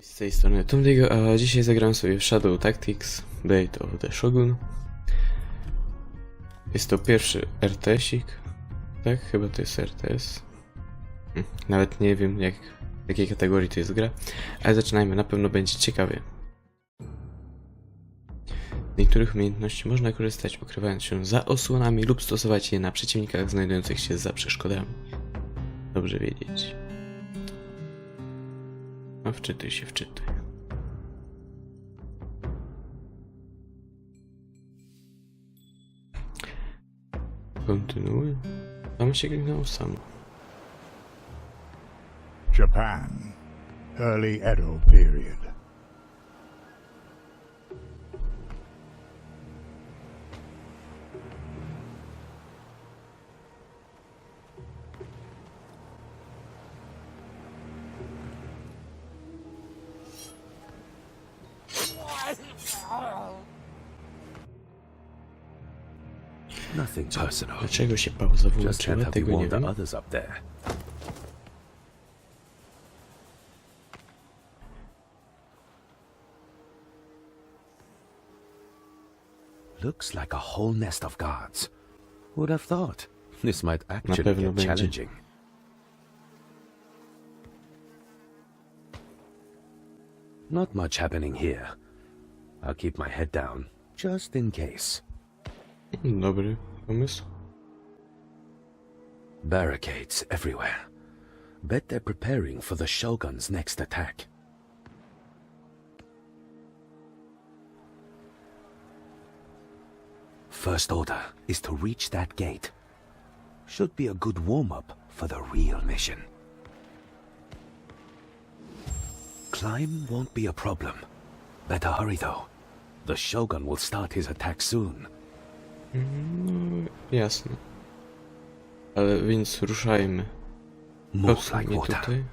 Z tej strony Tumdigo, a dzisiaj zagram sobie w Shadow Tactics Blade of the Shogun. Jest to pierwszy RTS-ik. Tak? Chyba to jest RTS. Hm, Nawet nie wiem jak, w jakiej kategorii to jest gra. Ale zaczynajmy, na pewno będzie ciekawie. Z niektórych umiejętności można korzystać ukrywając się za osłonami lub stosować je na przeciwnikach znajdujących się za przeszkodami. Dobrze wiedzieć. No wczytuj się, wczytuj. Kontynuuj. Tam się. Japan, early Edo period. Nothing personal. Dlaczego się pauza Just can't wyłączyła? have you Tego nie wiem. others up there. Looks like a whole nest of guards. Would have thought this might actually be będzie. challenging. Not much happening here. I'll keep my head down, just in case. Dobry pomysł. Barricades everywhere. Bet they're preparing for the Shogun's next attack. First order is to reach that gate. Should be a good warm-up for the real mission. Climb won't be a problem. Better hurry though. The Shogun will start his attack soon. No, jasne. Ale więc ruszajmy. Move Popsuj like mnie water. tutaj.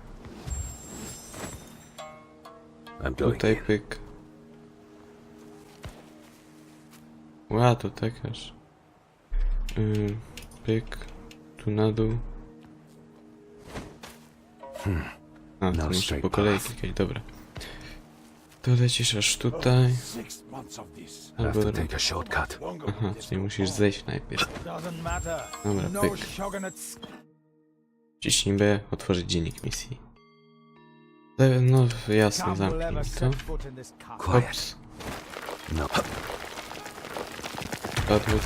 I'm going Tutaj in. pyk. Ła, to tak aż. Pyk. Tu na dół. A, to No muszę straight po kolei path. klikać, dobra. To lecisz aż tutaj. Have Albo to dobra. take a shortcut. Longer Aha, czyli musisz zejść najpierw. Dobra, no pyk. Ciśnij B, otworzyć dziennik misji. Le- No jasne, zamknij ever to. Ops, No. padły.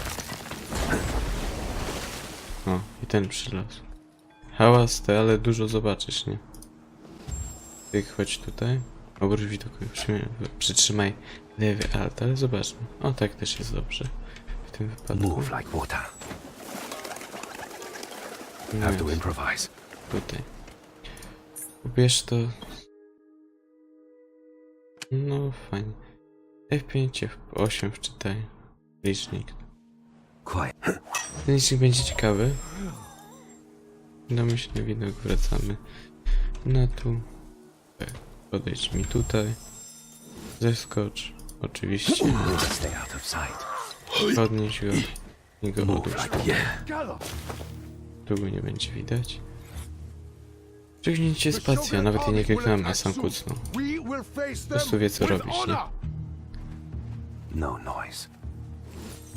O, i ten przylazł. Hałas te, ale dużo zobaczysz, nie? Ty chodź tutaj. Obróć widok, przytrzymaj, przytrzymaj lewy alt, ale zobaczmy. O, tak też jest dobrze. W tym wypadku. Move like water. Have to improvise. tutaj. Ubierz to. No, fajnie. F5, F8 wczytaj. Licznik. Ten licznik będzie ciekawy. Domyślny widok, wracamy na tu. Tak, Podejdź mi tutaj. Zeskocz. Oczywiście. Podnieś go. I go odłóż. Tu go nie będzie widać. Przygnijcie spacja, nawet jej nie kliknąłem, a sam kucnął. Po prostu wie co robić, nie? No noise.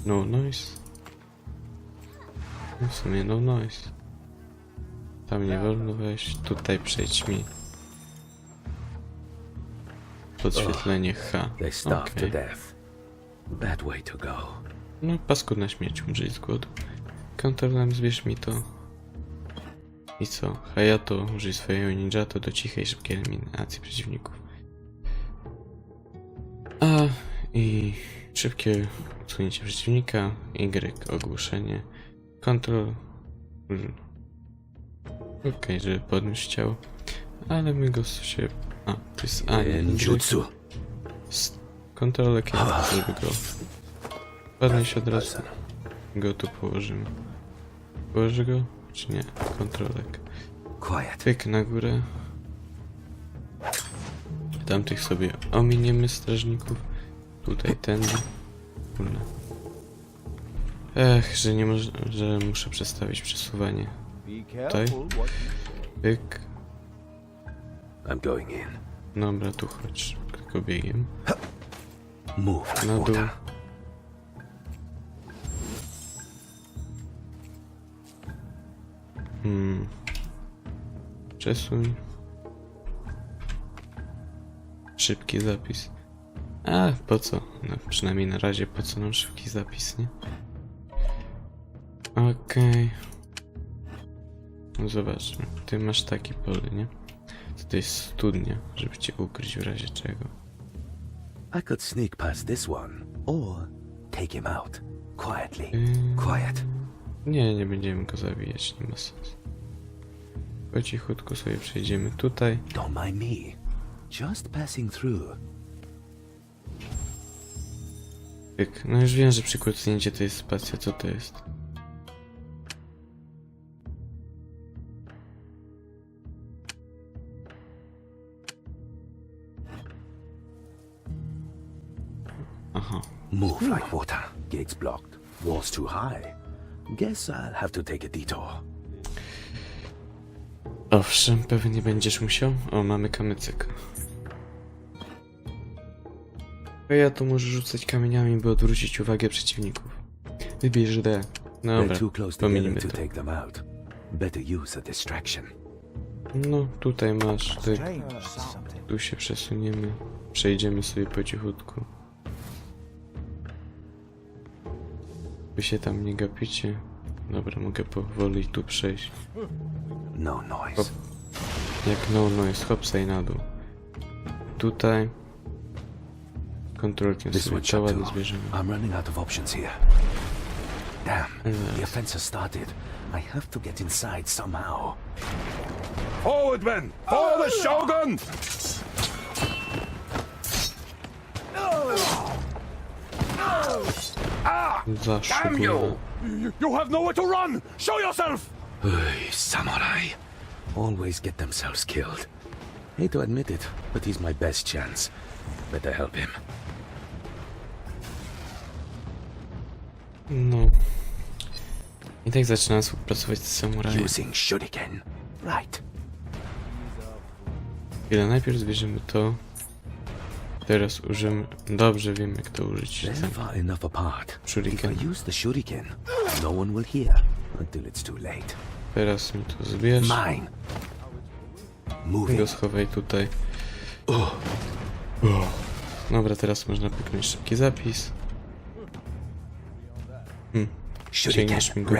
No noise. No w sumie no noise. Tam nie wolno wejść. Tutaj przejdź mi. Podświetlenie H. They death. Bad way to go. No paskudna śmierć, umrzyj z głodu. Kontrolem zbierz mi to. I co? Hayato, użyj swojego ninjato do cichej, szybkiej eliminacji przeciwników. A i szybkie usunięcie przeciwnika. Y ogłuszenie. Kontrol. Okej, żeby podnieść ciało. Ale my go się. A, to jest A, nie. Ninjutsu. Jest, żeby go podnieść od razu. Go tu położymy. Położy go? Czy nie? Kontrolek. Quiet. Pyk na górę. Tamtych sobie ominiemy strażników. Tutaj tędy. Kurde. Ech, że nie może, że muszę przestawić przesuwanie. Tutaj. Pyk. I'm going in. Dobra, tu chodź. Tylko biegiem. Move Na dół. Hmm. Przesuń. Szybki zapis. A, po co? No, przynajmniej na razie po co nam szybki zapis, nie? Okej. No zobaczmy. Ty masz taki pole, nie? To jest studnia, żeby cię ukryć w razie czego. I could sneak past this one, or take him out. Quietly. Ym, Quiet. Nie, nie będziemy go zabijać, nie ma sensu. Po cichutku sobie przejdziemy tutaj. Don't mind me. Just passing through. Pyk. No już wiem, że przy kucnięcie to jest spacja, co to jest? Move like water. Gates blocked. Walls too high. Guess I'll have to take a detour. Owszem, pewnie będziesz musiał. O, mamy kamycyk. A ja tu możesz rzucać kamieniami, by odwrócić uwagę przeciwników. Wybierz D. They're Dobra, too close pominimy together to to. take them out. Better use a distraction. No, tutaj masz, ty, Strange tu się przesuniemy. Przejdziemy sobie po cichutku. Wy się tam nie gapicie. Dobra, mogę powoli tu przejść. No noise. Jak no, no jest hopsaj na dół. Tutaj. Kontrolkiem sobie do too. zwierzęcia. I'm running out of options here. Damn, Yes. the offense has started. I have to get inside somehow. Forward, men! For the Shogun! Ah, Za Damn you! you! You have nowhere to run! Show yourself! Hey, samurai. Always get themselves killed. Hate to admit it, but he's my best chance. Better help him. No. I tak zaczynam współpracować z samurajem. Using shuriken. Right. Chwilę, najpierw zbierzemy to. Teraz użyjemy... Dobrze wiem jak to użyć. Enough apart. If Shuriken. I use the shuriken, no one will hear until it's too late. Teraz mi to zbierz. Mine. Moving. go schowaj tutaj. Dobra, teraz można pyknąć szybki zapis. Shuriken Sięgniesz mi go.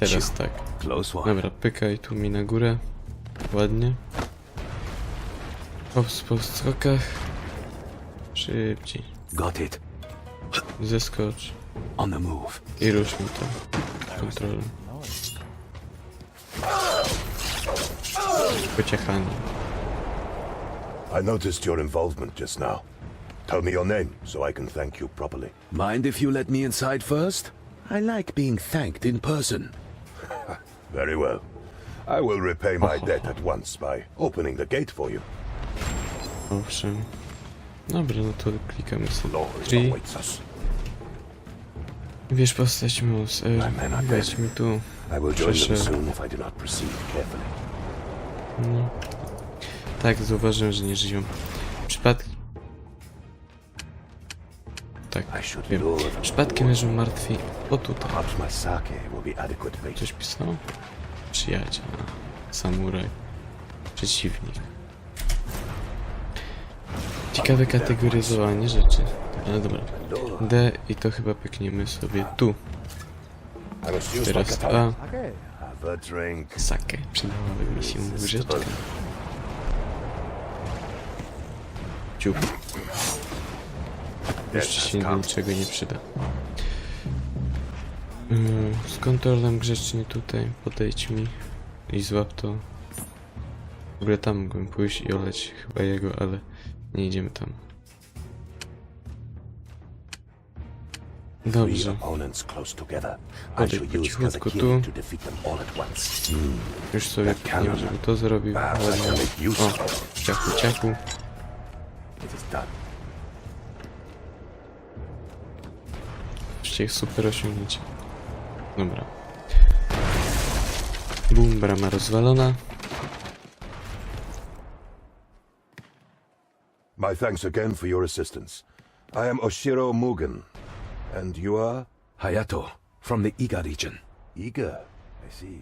Teraz tak. Dobra, pykaj tu mi na górę. Ładnie. Hops po skokach. Szybciej. Got it. Zeskocz. On the move. I rusz mi to. Kontrolę. Pociechanie. I noticed your involvement just now. Tell me your name so I can thank you properly. Mind if you let me inside first? I like being thanked in person. Very well. I will repay my debt at once by opening the gate for you. Owszem. Dobra, no to klikamy sobie. Wiesz, postać mus. E, dead. weź mi tu. Proszę. No. Tak, zauważyłem, że nie żyją. Przypadki. Tak, wiem. Przypadkiem leżą martwi. O tutaj. Coś pisało? Przyjaciel. Samuraj. Przeciwnik. Ciekawe kategoryzowanie rzeczy. Ale dobra. D i to chyba pykniemy sobie tu. Teraz. A. Sake. Przydałaby mi się łyżeczka. Ciup. Jeszcze się do niczego nie przyda. Z kontrolem grzecznie tutaj podejdź mi i złap to. W ogóle tam mógłbym pójść i oleć chyba jego, ale nie idziemy tam. Dobrze. shall po cichutku tu. once. Już sobie pykniemy, żeby to zrobił. Ładnie. use O, ciachu, ciachu. Wreszcie super osiągnięcie. Dobra. Bum, brama rozwalona. My thanks again for your assistance. I am Oshiro Mugen. And you are? Hayato, from the Iga region. Iga? I see.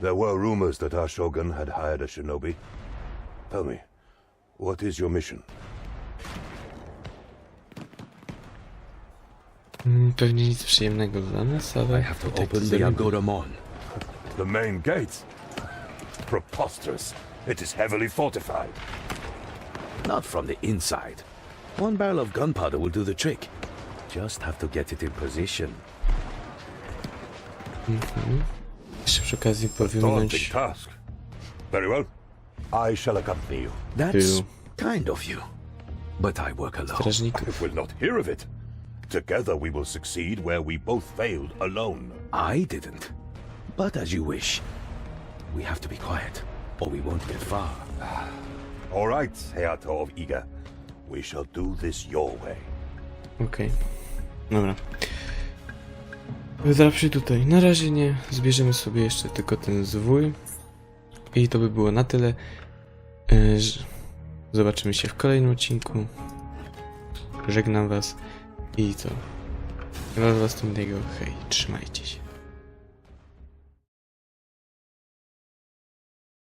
There were rumors that our shogun had hired a shinobi. Tell me, what is your mission? Mm, Pewnie nic przyjemnego dla nas, ale... I have to open the zrobimy. Agoramon. The main gate? Preposterous. It is heavily fortified. Not from the inside. One barrel of gunpowder will do the trick. Just have to get it in position. Mhm. Jeszcze przy okazji Daunting task. Very well. I shall accompany you. That's Two. kind of you. But I work alone. strażników. I will not hear of it. Together we will succeed where we both failed alone. I didn't. But as you wish. We have to be quiet, or we won't get far. All right, Hayato of Iga. We shall do this your way. Okej. Dobra. Zawsze tutaj. Na razie nie. Zbierzemy sobie jeszcze tylko ten zwój. I to by było na tyle. Ż- Zobaczymy się w kolejnym odcinku. Żegnam was. I co? Was was tym hej. Trzymajcie się.